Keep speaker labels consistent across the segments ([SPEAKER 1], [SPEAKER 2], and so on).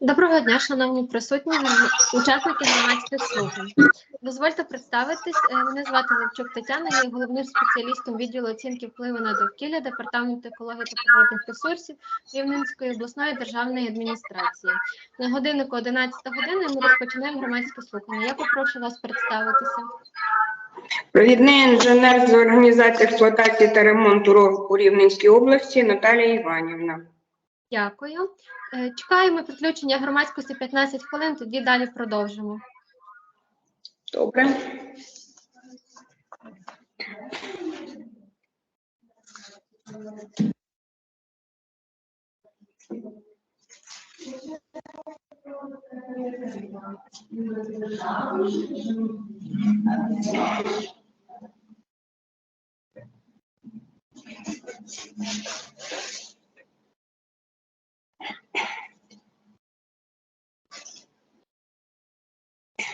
[SPEAKER 1] Доброго дня, шановні присутні, учасники громадських слухань. Дозвольте представитись. Е, Мене звати Левчук Тетяна, я є головним спеціалістом відділу оцінки впливу на довкілля Департаменту екології та природних ресурсів Рівненської обласної державної адміністрації. На годиннику 11 години ми розпочинаємо громадське слухання. Я попрошу вас представитися.
[SPEAKER 2] Провідний інженер з організації експлуатації та ремонту РОВ у Рівненській області Наталія Іванівна.
[SPEAKER 1] Дякую. Е, чекаємо підключення громадськості 15 хвилин, тоді далі продовжимо.
[SPEAKER 2] Добре.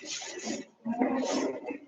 [SPEAKER 3] Thank you.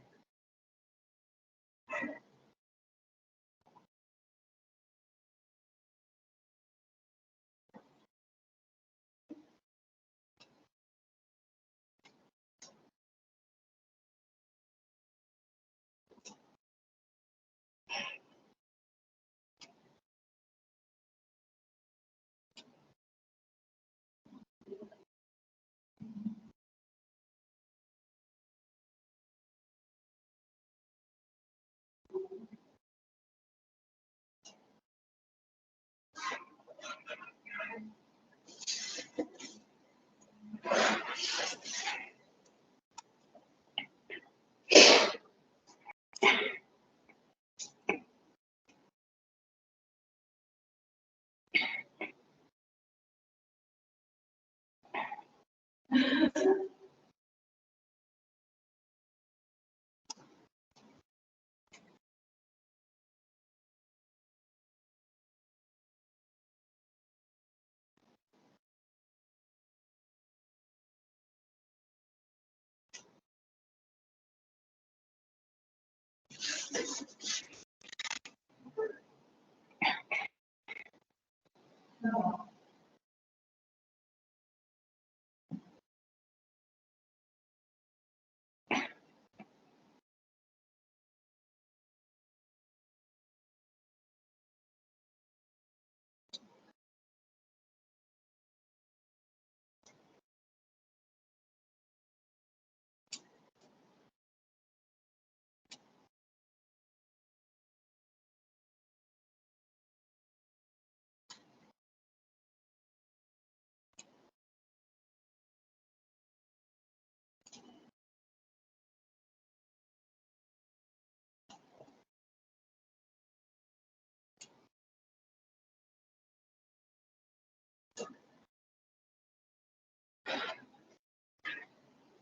[SPEAKER 3] No.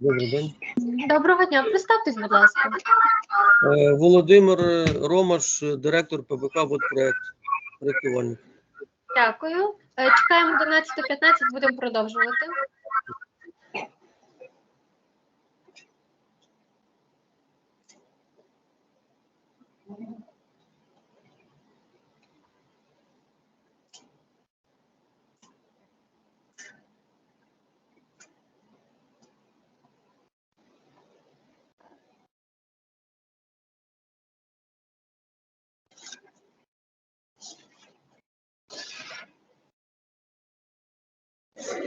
[SPEAKER 3] Добрий день.
[SPEAKER 1] Доброго дня, представтесь, будь ласка.
[SPEAKER 3] Е, Володимир е, Ромаш, е, директор ПБК «Водпроект», проєктувальник.
[SPEAKER 1] Дякую. Е, Чекаємо 11.15, будемо продовжувати. Thank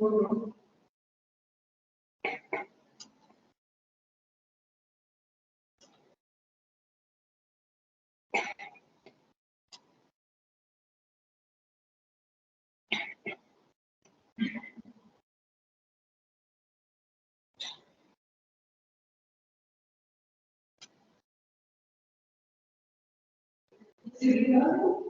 [SPEAKER 1] mm -hmm. you. Studio.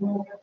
[SPEAKER 1] 嗯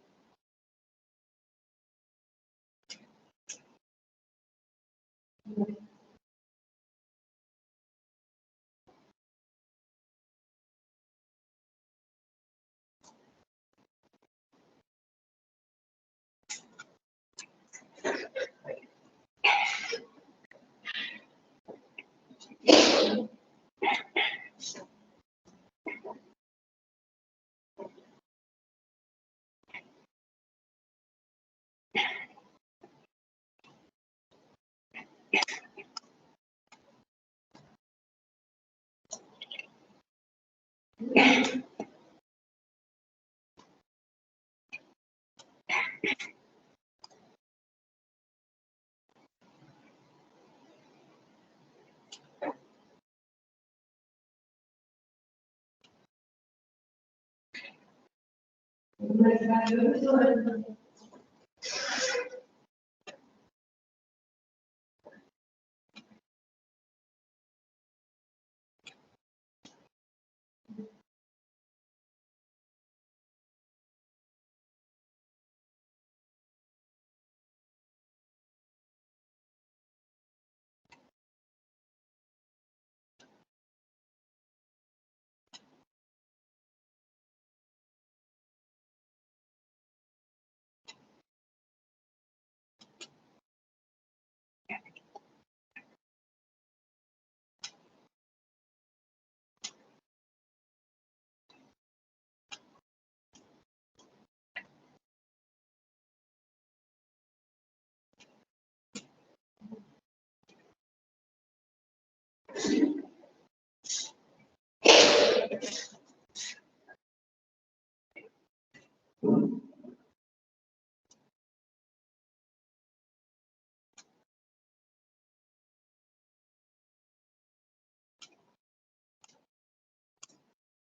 [SPEAKER 1] Gracias.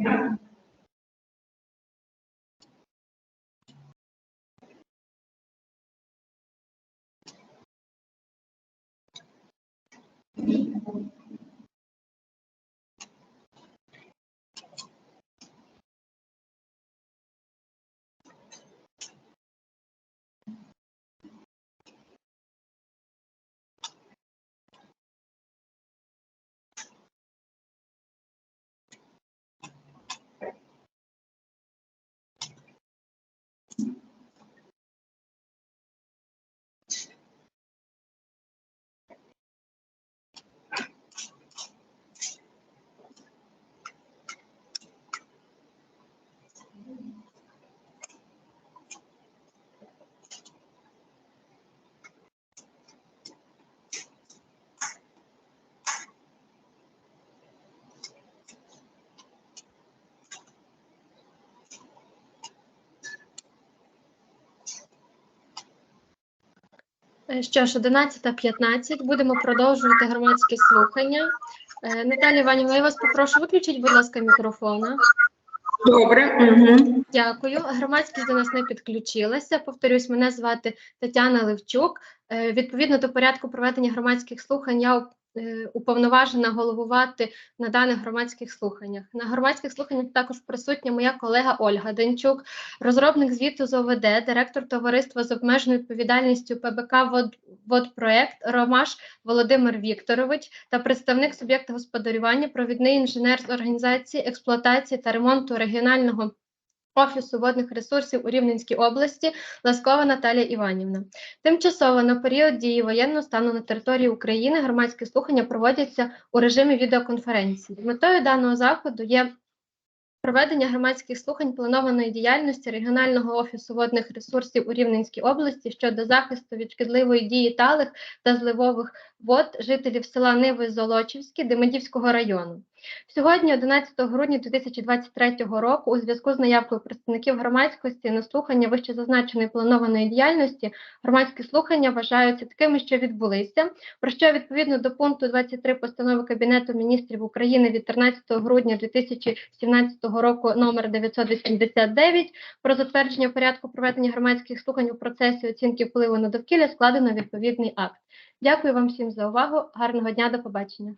[SPEAKER 1] 嗯。Що ж, 11.15, будемо продовжувати громадські слухання. Е, Наталія Іванівна, я вас попрошу, виключіть, будь ласка, мікрофона.
[SPEAKER 2] Добре. Угу.
[SPEAKER 1] Дякую. Громадськість до нас не підключилася. Повторюсь, мене звати Тетяна Левчук. Е, Відповідно до порядку проведення громадських слухань, я е, уповноважена головувати на даних громадських слуханнях. На громадських слуханнях також присутня моя колега Ольга Денчук, розробник звіту з ОВД, директор товариства з обмеженою відповідальністю ПБК «Вод- «Водпроект» Ромаш Володимир Вікторович та представник суб'єкта господарювання, провідний інженер з організації, експлуатації та ремонту регіонального Офісу водних ресурсів у Рівненській області Ласкова Наталія Іванівна. Тимчасово на період дії воєнного стану на території України громадські слухання проводяться у режимі відеоконференції. Метою даного заходу є проведення громадських слухань планованої діяльності регіонального офісу водних ресурсів у Рівненській області щодо захисту від шкідливої дії талих та зливових вод жителів села Ниви Золочівські Демидівського району. Сьогодні, 11 грудня 2023 року, у зв'язку з наявкою представників громадськості на слухання вищезазначеної планованої діяльності, громадські слухання вважаються такими, що відбулися, про що відповідно до пункту 23 постанови Кабінету міністрів України від 13 грудня 2017 року номер 989 про затвердження порядку проведення громадських слухань у процесі оцінки впливу на довкілля складено відповідний акт. Дякую вам всім за увагу. Гарного дня, до побачення.